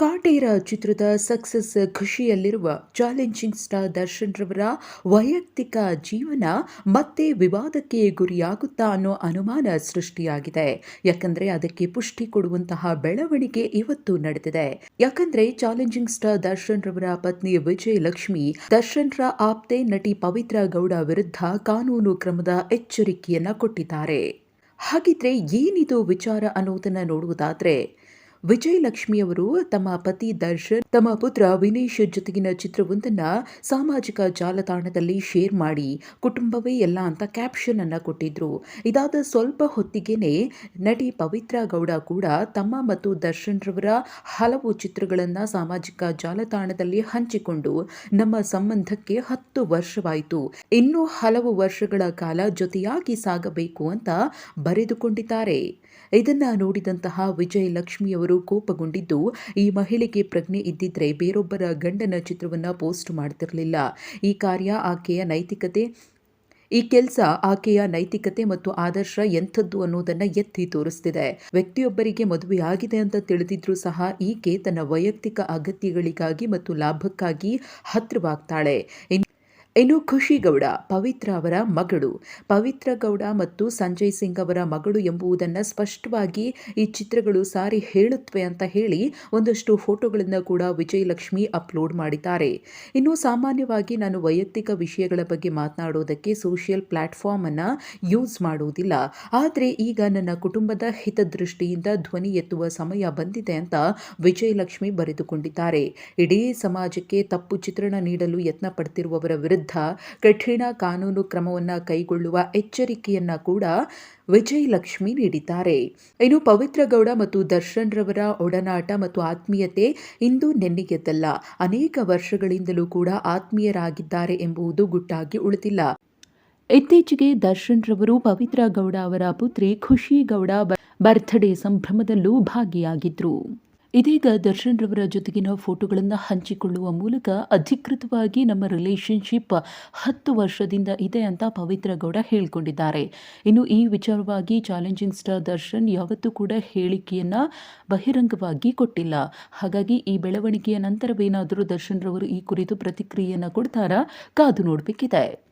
ಕಾಟೇರ ಚಿತ್ರದ ಸಕ್ಸಸ್ ಖುಷಿಯಲ್ಲಿರುವ challenging star Darshan ರವರ ವೈಯಕ್ತಿಕ ಜೀವನ ಮತ್ತೆ ವಿವಾದಕ್ಕೆ ಗುರಿಯಾಗುತ್ತಾ ಅನ್ನೋ ಅನುಮಾನ ಸೃಷ್ಟಿಯಾಗಿದೆ. ಯಾಕಂದ್ರೆ ಅದಕ್ಕೆ ಪುಷ್ಟಿ ಕೊಡುವಂತಹ ಬೆಳವಣಿಗೆ ಇವತ್ತು ನಡೆದಿದೆ. ಯಾಕಂದ್ರೆ ಚಾಲೆಂಜಿಂಗ್ ಸ್ಟಾರ್ ದರ್ಶನ್ ರವರ ಪತ್ನಿ ವಿಜಯಲಕ್ಷ್ಮಿ ರ ಆಪ್ತೆ ನಟಿ ಪವಿತ್ರ ಗೌಡ ವಿರುದ್ಧ ಕಾನೂನು ಕ್ರಮದ ಎಚ್ಚರಿಕೆಯನ್ನ ಕೊಟ್ಟಿದ್ದಾರೆ. ಹಾಗಿದ್ರೆ ಏನಿದು ವಿಚಾರ ಅನ್ನೋದನ್ನ ನೋಡುವುದಾದ್ರೆ ವಿಜಯಲಕ್ಷ್ಮಿಯವರು ತಮ್ಮ ಪತಿ ದರ್ಶನ್, ತಮ್ಮ ಪುತ್ರ ವಿನೇಶ್ ಜೊತೆಗಿನ ಚಿತ್ರವೊಂದನ್ನ ಸಾಮಾಜಿಕ ಜಾಲತಾಣದಲ್ಲಿ ಶೇರ್ ಮಾಡಿ ಕುಟುಂಬವೇ ಎಲ್ಲ ಅಂತ ಕ್ಯಾಪ್ಷನ್ ಅನ್ನ ಕೊಟ್ಟಿದ್ರು. ಇದಾದ ಸ್ವಲ್ಪ ಹೊತ್ತಿಗೆನೆ ನಟಿ ಪವಿತ್ರ ಗೌಡ ಕೂಡ ತಮ್ಮ ಮತ್ತು ದರ್ಶನ್ ರವರ ಹಲವು ಚಿತ್ರಗಳನ್ನ ಸಾಮಾಜಿಕ ಜಾಲತಾಣದಲ್ಲಿ ಹಂಚಿಕೊಂಡು ನಮ್ಮ ಸಂಬಂಧಕ್ಕೆ ಹತ್ತು ವರ್ಷವಾಯಿತು. ಇನ್ನೂ ಹಲವು ವರ್ಷಗಳ ಕಾಲ ಜೊತೆಯಾಗಿ ಸಾಗಬೇಕು ಅಂತ ಬರೆದುಕೊಂಡಿದ್ದಾರೆ. ಇದನ್ನ ನೋಡಿದಂತಹ ವಿಜಯ ಲಕ್ಷ್ಮಿಯವರು ಕೋಪಗೊಂಡಿದ್ದು, ಈ ಮಹಿಳೆಗೆ ಪ್ರಜ್ಞೆ ಇದ್ದಿದ್ರೆ ಬೇರೊಬ್ಬರ ಗಂಡನ ಚಿತ್ರವನ್ನ ಪೋಸ್ಟ್ ಮಾಡ್ತಿರಲಿಲ್ಲ. ಈ ಕಾರ್ಯ ಆಕೆಯ ನೈತಿಕತೆ, ಈ ಕೆಲಸ ಆಕೆಯ ನೈತಿಕತೆ ಮತ್ತು ಆದರ್ಶ ಎಂಥದ್ದು ಅನ್ನೋದನ್ನು ಎತ್ತಿ ತೋರಿಸ್ತಿದೆ. ವ್ಯಕ್ತಿಯೊಬ್ಬರಿಗೆ ಮದುವೆಯಾಗಿದೆ ಅಂತ ತಿಳಿದಿದ್ರೂ ಸಹ ಈಕೆ ತನ್ನ ವೈಯಕ್ತಿಕ ಅಗತ್ಯಗಳಿಗಾಗಿ ಮತ್ತು ಲಾಭಕ್ಕಾಗಿ ಹತ್ರವಾಗ್ತಾಳೆ. ಇನ್ನು ಖುಷಿ ಗೌಡ ಪವಿತ್ರ ಅವರ ಮಗಳು. ಪವಿತ್ರ ಗೌಡ ಮತ್ತು ಸಂಜಯ್ ಸಿಂಗ್ ಅವರ ಮಗಳು ಎಂಬುದನ್ನು ಸ್ಪಷ್ಟವಾಗಿ ಈ ಚಿತ್ರಗಳು ಸಾರಿ ಹೇಳುತ್ತವೆ ಅಂತ ಹೇಳಿ ಒಂದಷ್ಟು ಫೋಟೋಗಳನ್ನು ಕೂಡ ವಿಜಯಲಕ್ಷ್ಮಿ ಅಪ್ಲೋಡ್ ಮಾಡಿದ್ದಾರೆ. ಇನ್ನು ಸಾಮಾನ್ಯವಾಗಿ ನಾನು ವೈಯಕ್ತಿಕ ವಿಷಯಗಳ ಬಗ್ಗೆ ಮಾತನಾಡೋದಕ್ಕೆ ಸೋಷಿಯಲ್ ಪ್ಲಾಟ್ಫಾರ್ಮ್ ಅನ್ನು ಯೂಸ್ ಮಾಡುವುದಿಲ್ಲ ಆದರೆ ಈಗ ನನ್ನ ಕುಟುಂಬದ ಹಿತದೃಷ್ಟಿಯಿಂದ ಧ್ವನಿ ಎತ್ತುವ ಸಮಯ ಬಂದಿದೆ ಅಂತ ವಿಜಯಲಕ್ಷ್ಮಿ ಬರೆದುಕೊಂಡಿದ್ದಾರೆ. ಇಡೀ ಸಮಾಜಕ್ಕೆ ತಪ್ಪು ಚಿತ್ರಣ ನೀಡಲು ಯತ್ನ ಪಡ್ತಿರುವವರ ವಿರುದ್ಧ ಕಠಿಣ ಕಾನೂನು ಕ್ರಮವನ್ನು ಕೈಗೊಳ್ಳುವ ಎಚ್ಚರಿಕೆಯನ್ನ ಕೂಡ ವಿಜಯಲಕ್ಷ್ಮಿ ನೀಡಿದ್ದಾರೆ. ಇನ್ನು ಪವಿತ್ರಗೌಡ ಮತ್ತು ದರ್ಶನ್ ರವರ ಒಡನಾಟ ಮತ್ತು ಆತ್ಮೀಯತೆ ಇಂದು ನೆನ್ನೆಗೆದ್ದಲ್ಲ. ಅನೇಕ ವರ್ಷಗಳಿಂದಲೂ ಕೂಡ ಆತ್ಮೀಯರಾಗಿದ್ದಾರೆ ಎಂಬುದು ಗುಟ್ಟಾಗಿ ಉಳಿದಿಲ್ಲ. ಇತ್ತೀಚೆಗೆ ದರ್ಶನ್ ರವರು ಪವಿತ್ರ ಗೌಡ ಅವರ ಪುತ್ರಿ ಖುಷಿ ಗೌಡ ಬರ್ತ್ಡೇ ಸಂಭ್ರಮದಲ್ಲೂ ಭಾಗಿಯಾಗಿದ್ರು. ಇದೀಗ ದರ್ಶನ್ ರವರ ಜೊತೆಗಿನ ಫೋಟೋಗಳನ್ನು ಹಂಚಿಕೊಳ್ಳುವ ಮೂಲಕ ಅಧಿಕೃತವಾಗಿ ನಮ್ಮ ರಿಲೇಷನ್ಶಿಪ್ ಹತ್ತು ವರ್ಷದಿಂದ ಇದೆ ಅಂತ ಪವಿತ್ರ ಗೌಡ ಹೇಳಿಕೊಂಡಿದ್ದಾರೆ. ಇನ್ನು ಈ ವಿಚಾರವಾಗಿ ಚಾಲೆಂಜಿಂಗ್ ಸ್ಟಾರ್ ದರ್ಶನ್ ಯಾವತ್ತೂ ಕೂಡ ಹೇಳಿಕೆಯನ್ನ ಬಹಿರಂಗವಾಗಿ ಕೊಟ್ಟಿಲ್ಲ. ಹಾಗಾಗಿ ಈ ಬೆಳವಣಿಗೆಯ ನಂತರವೇನಾದರೂ ದರ್ಶನ್ ರವರು ಈ ಕುರಿತು ಪ್ರತಿಕ್ರಿಯೆಯನ್ನು ಕೊಡ್ತಾರಾ? ಕಾದು ನೋಡಬೇಕಿದೆ.